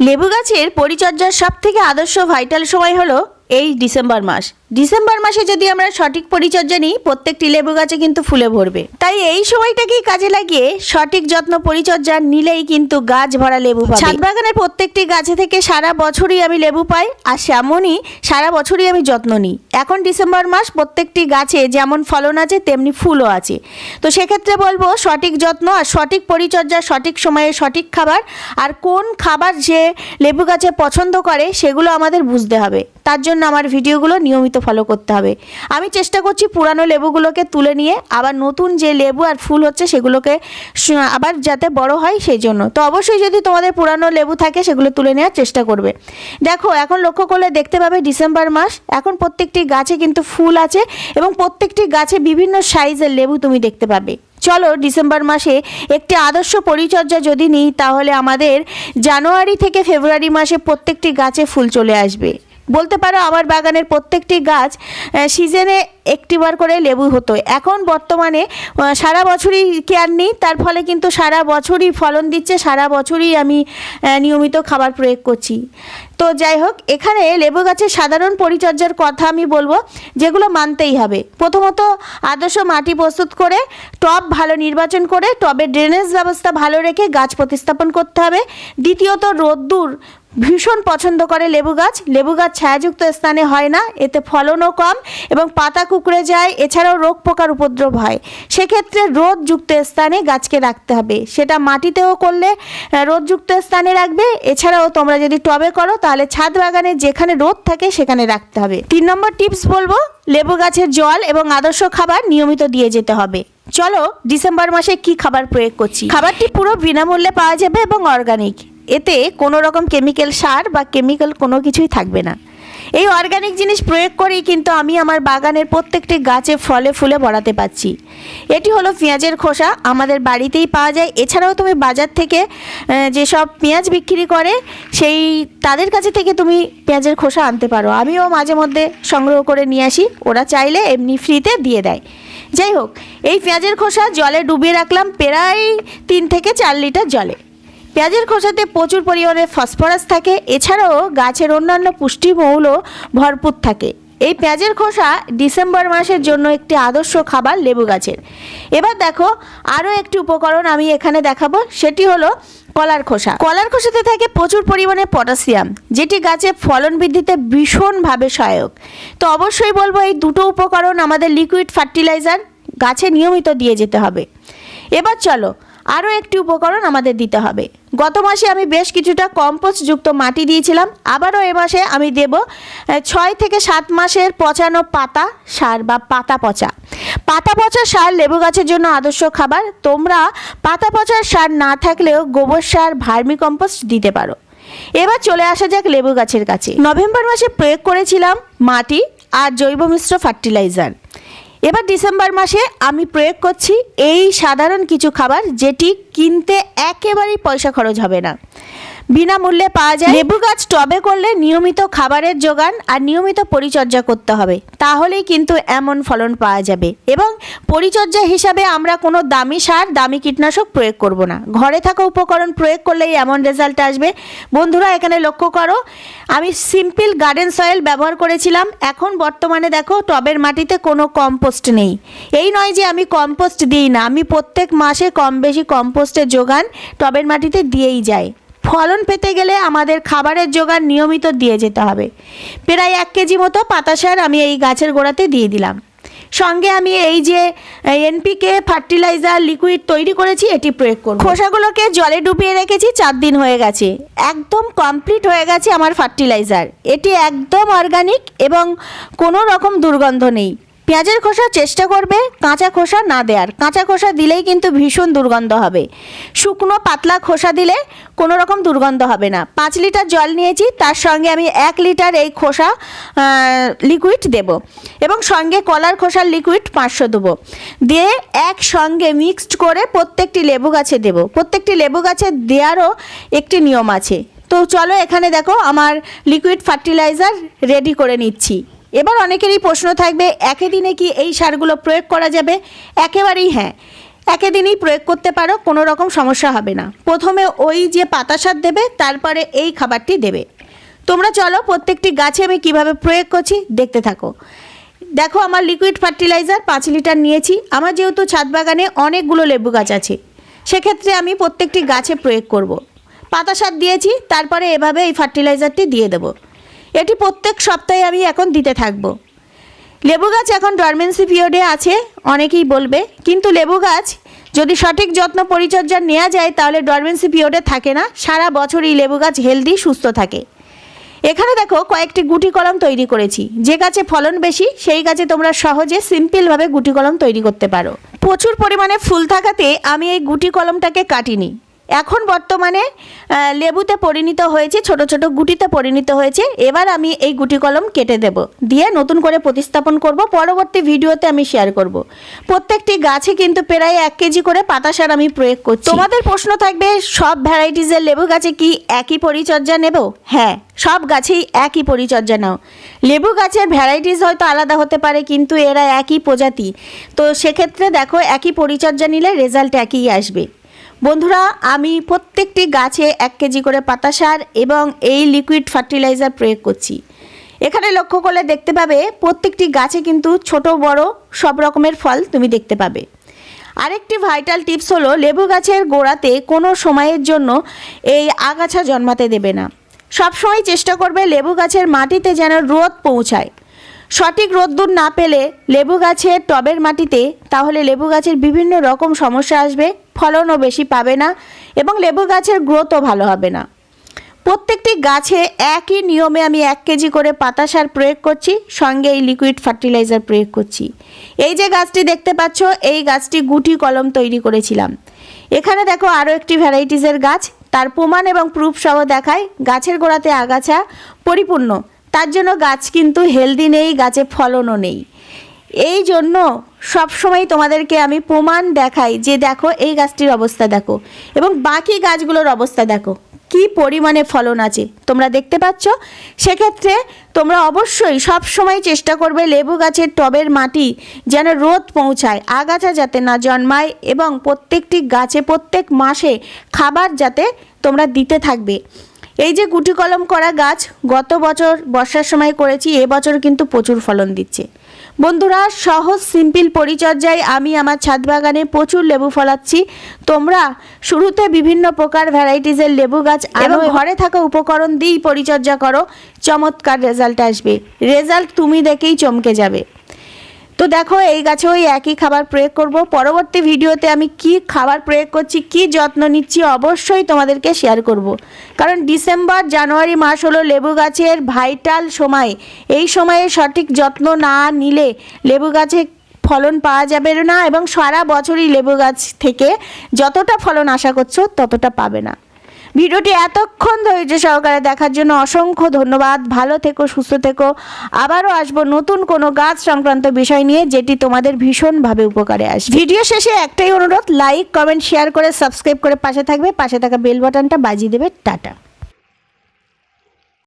লেবু গাছের পরিচর্যার সবথেকে আদর্শ ভাইটাল সময় হলো এই ডিসেম্বর মাস। ডিসেম্বর মাসে যদি আমরা সঠিক পরিচর্যা নিই, প্রত্যেকটি লেবু গাছে কিন্তু ফুলে ভরবে। তাই এই সময়টাকেই কাজে লাগিয়ে সঠিক যত্ন পরিচর্যা নিলেই কিন্তু গাছ ভরা লেবু পাবে। ছাদ বাগানের প্রত্যেকটি গাছে থেকে সারা বছরই আমি লেবু পাই, আর সেমনই সারা বছরই আমি যত্ন নিই। এখন ডিসেম্বর মাস, প্রত্যেকটি গাছে যেমন ফলন আছে, তেমনি ফুলও আছে। তো সেক্ষেত্রে বলব সঠিক যত্ন আর সঠিক পরিচর্যা, সঠিক সময়ে সঠিক খাবার, আর কোন খাবার যে লেবু গাছে পছন্দ করে, সেগুলো আমাদের বুঝতে হবে। তার জন্য আমার ভিডিওগুলো নিয়মিত ফলো করতে হবে। আমি চেষ্টা করছি পুরানো লেবুগুলোকে তুলে নিয়ে আবার নতুন যে লেবু আর ফুল হচ্ছে সেগুলোকে আবার যাতে বড় হয় সেই জন্য তো অবশ্যই যদি তোমাদের পুরানো লেবু থাকে সেগুলো তুলে নেওয়ার চেষ্টা করবে। দেখো, এখন লক্ষ্য করলে দেখতে পাবে ডিসেম্বর মাস, এখন প্রত্যেকটি গাছে কিন্তু ফুল আছে এবং প্রত্যেকটি গাছে বিভিন্ন সাইজের লেবু তুমি দেখতে পাবে। চলো, ডিসেম্বর মাসে একটি আদর্শ পরিচর্যা যদি নিই, তাহলে আমাদের জানুয়ারি থেকে ফেব্রুয়ারি মাসে প্রত্যেকটি গাছে ফুল চলে আসবে। বলতে পারো আমার বাগানের প্রত্যেকটি গাছ সিজনে একটিবার করে লেবু হতো। এখন বর্তমানে সারা বছরই কেয়ার নিই, তার ফলে কিন্তু সারা বছরই ফলন দিচ্ছে, সারা বছরই আমি নিয়মিত খাবার প্রয়োগ করছি। তো যাই হোক, এখানে লেবু গাছের সাধারণ পরিচর্যার কথা আমি বলব, যেগুলো মানতেই হবে। প্রথমত আদর্শ মাটি প্রস্তুত করে, টব ভালো নির্বাচন করে, টবের ড্রেনেজ ব্যবস্থা ভালো রেখে গাছ প্রতিস্থাপন করতে হবে। দ্বিতীয়ত রোদ্দুর ভীষণ পছন্দ করে লেবু গাছ। লেবু গাছ ছায়াযুক্ত স্থানে হয় না, এতে ফলনও কম এবং পাতা কুকড়ে যায়, এছাড়াও রোগ পোকার উপদ্রব হয়। সেক্ষেত্রে রোদযুক্ত স্থানে গাছকে রাখতে হবে। সেটা মাটিতেও করলে রোদযুক্ত স্থানে রাখবে, এছাড়াও তোমরা যদি টবে করো তাহলে ছাদ বাগানে যেখানে রোদ থাকে সেখানে রাখতে হবে। তিন নম্বর টিপস বলব, লেবু গাছের জল এবং আদর্শ খাবার নিয়মিত দিয়ে যেতে হবে। চলো, ডিসেম্বর মাসে কি খাবার প্রয়োগ করছি? খাবারটি পুরো বিনামূল্যে পাওয়া যাবে এবং অর্গানিক। এতে কোনো রকম কেমিক্যাল সার বা কেমিক্যাল কোনো কিছুই থাকবে না। এই অর্গানিক জিনিস প্রয়োগ করেই কিন্তু আমি আমার বাগানের প্রত্যেকটি গাছে ফলে ফুলে বাড়াতে পারছি। এটি হলো পেঁয়াজের খোসা, আমাদের বাড়িতেই পাওয়া যায়। এছাড়াও তুমি বাজার থেকে যেসব পেঁয়াজ বিক্রি করে, সেই তাদের কাছে থেকে তুমি পেঁয়াজের খোসা আনতে পারো। আমিও মাঝে মধ্যে সংগ্রহ করে নিয়ে আসি। ওরা চাইলে এমনি ফ্রিতে দিয়ে দেয়। যাই হোক, এই পেঁয়াজের খোসা জলে ডুবিয়ে রাখলাম প্রায় তিন থেকে চার লিটার জলে। পেঁয়াজের খোসাতে প্রচুর পরিমাণে ফসফরাস থাকে। এছাড়াও গাছের অন্যান্য পুষ্টিমৌল ভরপুর থাকে। এই পেঁয়াজের খোসা ডিসেম্বর মাসের জন্য একটি আদর্শ খাবার লেবু গাছের। এবার দেখো, আরও একটি উপকরণ আমি এখানে দেখাবো। সেটি হলো কলার খোসা। কলার খোসাতে থাকে প্রচুর পরিমাণে পটাশিয়াম, যেটি গাছে ফলন বৃদ্ধিতে ভীষণভাবে সহায়ক। তো অবশ্যই বলব, এই দুটো উপকরণ আমাদের লিকুইড ফার্টিলাইজার গাছে নিয়মিত দিয়ে যেতে হবে। এবার চলো আরও একটি উপকরণ আমাদের দিতে হবে। গত মাসে আমি বেশ কিছুটা কম্পোস্টযুক্ত মাটি দিয়েছিলাম। আবারও এ মাসে আমি দেব ছয় থেকে সাত মাসের পচানো পাতা সার বা পাতা পচা। পাতা পচা সার লেবু গাছের জন্য আদর্শ খাবার। তোমরা পাতা পচার সার না থাকলেও গোবর সার ভার্মি কম্পোস্ট দিতে পারো। এবার চলে আসা যাক লেবু গাছের কাছে। নভেম্বর মাসে প্রয়োগ করেছিলাম মাটি আর জৈব মিশ্র ফার্টিলাইজার। এবার ডিসেম্বর মাসে আমি প্রয়োগ করছি এই সাধারণ কিছু খাবার যেটি কিনতে একেবারেই পয়সা খরচ হবে না। বিনামূল্যে পাওয়া যায় লেবু গাছ টবে করলে নিয়মিত খাবারের যোগান আর নিয়মিত পরিচর্যা করতে হবে। তাহলেই কিন্তু এমন ফলন পাওয়া যাবে। এবং পরিচর্যা হিসাবে আমরা কোনো দামি সার, দামি কীটনাশক প্রয়োগ করব না। ঘরে থাকা উপকরণ প্রয়োগ করলেই এমন রেজাল্ট আসবে। বন্ধুরা, এখানে লক্ষ্য করো, আমি সিম্পল গার্ডেন সয়েল ব্যবহার করেছিলাম। এখন বর্তমানে দেখো, টবের মাটিতে কোনো কম্পোস্ট নেই। এই নয় যে আমি কম্পোস্ট দিই না, আমি প্রত্যেক মাসে কম বেশি কম্পোস্টের যোগান টবের মাটিতে দিয়েই যাই। ফলন পেতে গেলে আমাদের খাবারের যোগান নিয়মিত দিয়ে যেতে হবে। প্রায় এক কেজি মতো পাতা সার আমি এই গাছের গোড়াতে দিয়ে দিলাম। সঙ্গে আমি এই যে এনপিকে ফার্টিলাইজার লিকুইড তৈরি করেছি, এটি প্রয়োগ করব। খোসাগুলোকে জলে ডুবিয়ে রেখেছি, চার দিন হয়ে গেছে। একদম কমপ্লিট হয়ে গেছে আমার ফার্টিলাইজার এটি একদম অর্গানিক এবং কোনো রকম দুর্গন্ধ নেই। পেঁয়াজের খোসা চেষ্টা করবে, কাঁচা খোসা না দেওয়ার কাঁচা খোসা দিলেই কিন্তু ভীষণ দুর্গন্ধ হবে। শুকনো, পাতলা খোসা দিলে কোনো রকম দুর্গন্ধ হবে না। পাঁচ লিটার জল নিয়েছি, তার সঙ্গে আমি এক লিটার এই খোসা লিকুইড দেব এবং সঙ্গে কলার খোসার লিকুইড পাঁচশো দেবো। দিয়ে একসঙ্গে মিক্সড করে প্রত্যেকটি লেবু গাছে দেব। প্রত্যেকটি লেবু গাছে দেওয়ারও একটি নিয়ম আছে। তো চলো এখানে দেখো, আমার লিকুইড ফার্টিলাইজার রেডি করে নিচ্ছি। এবার অনেকেরই প্রশ্ন থাকবে, একে দিনে কি এই সারগুলো প্রয়োগ করা যাবে? একেবারেই হ্যাঁ। একে দিনই প্রয়োগ করতে পারো, কোনো রকম সমস্যা হবে না। প্রথমে ওই যে পাতা সার দেবে, তারপরে এই খাবারটি দেবে। তোমরা চলো প্রত্যেকটি গাছে আমি কীভাবে প্রয়োগ করছি, দেখতে থাকো। দেখো আমার লিকুইড ফার্টিলাইজার পাঁচ লিটার নিয়েছি। আমার যেহেতু ছাদ বাগানে অনেকগুলো লেবু গাছ আছে, সেক্ষেত্রে আমি প্রত্যেকটি গাছে প্রয়োগ করব। পাতা সার দিয়েছি, তারপরে এভাবে এই ফার্টিলাইজারটি দিয়ে দেব। এটি প্রত্যেক সপ্তাহে আমি এখন দিতে থাকব। লেবু গাছ এখন ডরমেন্সি পিরিয়ডে আছে, অনেকেই বলবে, কিন্তু লেবু গাছ যদি সঠিক যত্ন পরিচর্যা নেওয়া যায়, তাহলে ডরমেন্সি পিরিয়ডে থাকে না, সারা বছরই লেবু গাছ হেলদি সুস্থ থাকে। এখানে দেখো কয়েকটি গুটি কলম তৈরি করেছি। যে গাছে ফলন বেশি, সেই গাছে তোমরা সহজে সিম্পলভাবে গুটি কলম তৈরি করতে পারো। প্রচুর পরিমাণে ফুল থাকাতে আমি এই গুটি কলমটাকে কাটিনি। এখন বর্তমানে লেবুতে পরিণত হয়েছে, ছোট ছোট গুটিতে পরিণত হয়েছে। এবার আমি এই গুটি কলম কেটে দেব। দিয়ে নতুন করে প্রতিস্থাপন করব। পরবর্তী ভিডিওতে আমি শেয়ার করব। প্রত্যেকটি গাছে কিন্তু প্রায় এক কেজি করে পাতা সার আমি প্রয়োগ করছি। তোমাদের প্রশ্ন থাকবে, সব ভ্যারাইটিসের লেবু গাছে কি একই পরিচর্যা নেব? হ্যাঁ সব গাছেই একই পরিচর্যা নাও। লেবু গাছের ভ্যারাইটিস হয়তো আলাদা হতে পারে, কিন্তু এরা একই প্রজাতি। তো সেক্ষেত্রে দেখো, একই পরিচর্যা নিলে রেজাল্ট একই আসবে। বন্ধুরা, আমি প্রত্যেকটি গাছে এক কেজি করে পাতা সার এবং এই লিকুইড ফার্টিলাইজার প্রয়োগ করছি। এখানে লক্ষ্য করলে দেখতে পাবে, প্রত্যেকটি গাছে কিন্তু ছোট, বড় সব রকমের ফল তুমি দেখতে পাবে। আরেকটি ভাইটাল টিপস হলো, লেবু গাছের গোড়াতে কোনো সময়ের জন্য এই আগাছা জন্মাতে দেবে না। সবসময় চেষ্টা করবে লেবু গাছের মাটিতে যেন রোদ পৌঁছায়। সঠিক রোদ্দুর না পেলে লেবু গাছের টবের মাটিতে তাহলে লেবু গাছের বিভিন্ন রকম সমস্যা আসবে ফলনও বেশি পাবে না এবং লেবু গাছের গ্রোথও ভালো হবে না। প্রত্যেকটি গাছে একই নিয়মে আমি এক কেজি করে পাতা সার প্রয়োগ করছি, সঙ্গে এই লিকুইড ফার্টিলাইজার প্রয়োগ করছি। এই যে গাছটি দেখতে পাচ্ছ, এই গাছটি গুটি কলম তৈরি করেছিলাম। এখানে দেখো আরও একটি ভ্যারাইটিসের গাছ, তার প্রমাণ এবং প্রুফ সহ দেখায় গাছের গোড়াতে আগাছা পরিপূর্ণ। তার জন্য গাছ কিন্তু হেলদি নেই, গাছে ফলনও নেই। এই জন্য সবসময় তোমাদেরকে আমি প্রমাণ দেখাই যে দেখো, এই গাছটির অবস্থা দেখো এবং বাকি গাছগুলোর অবস্থা দেখো। কি পরিমাণে ফলন আছে, তোমরা দেখতে পাচ্ছ? সেক্ষেত্রে তোমরা অবশ্যই সব সময় চেষ্টা করবে লেবু গাছের টবের মাটি যেন রোদ পৌঁছায়, আগাছা যাতে না জন্মায় এবং প্রত্যেকটি গাছে প্রত্যেক মাসে খাবার যাতে তোমরা দিতে থাকবে। এই যে গুটি কলম করা গাছ, গত বছর বর্ষার সময় করেছি, এবছর কিন্তু প্রচুর ফলন দিচ্ছে। বন্ধুরা সহজ সিম্পল পরিচর্যায় আমি আমার ছাদ বাগানে প্রচুর লেবু ফলাচ্ছি। তোমরা শুরুতে বিভিন্ন প্রকার ভ্যারাইটিসের লেবু গাছ এবং ঘরে থাকা উপকরণ দিয়েই পরিচর্যা করো। চমৎকার রেজাল্ট আসবে। রেজাল্ট তুমি দেখেই চমকে যাবে। তো দেখো, এই গাছে ওই একই খাবার প্রয়োগ করব। পরবর্তী ভিডিওতে আমি কি খাবার প্রয়োগ করছি, কি যত্ন নিচ্ছি অবশ্যই তোমাদেরকে শেয়ার করব। কারণ ডিসেম্বর, জানুয়ারি মাস হলো লেবু গাছের ভাইটাল সময়। এই সময়ে সঠিক যত্ন না নিলে লেবু গাছে ফলন পাওয়া যাবে না এবং সারা বছরই লেবু গাছ থেকে যতটা ফলন আশা করছ ততটা পাবে না। ভিডিওটি এতক্ষণ ধৈর্য সহকারে দেখার জন্য অসংখ্য ধন্যবাদ। ভালো থেকো, সুস্থ থেকো। আবারও আসব নতুন কোনো গাছ সংক্রান্ত বিষয় নিয়ে, যেটি তোমাদের ভীষণভাবে উপকারে আসবে। ভিডিও শেষে একটাই অনুরোধ লাইক কমেন্ট শেয়ার করে সাবস্ক্রাইব করে পাশে থাকবে। পাশে থাকা বেল বাটনটা বাজিয়ে দেবে। টাটা।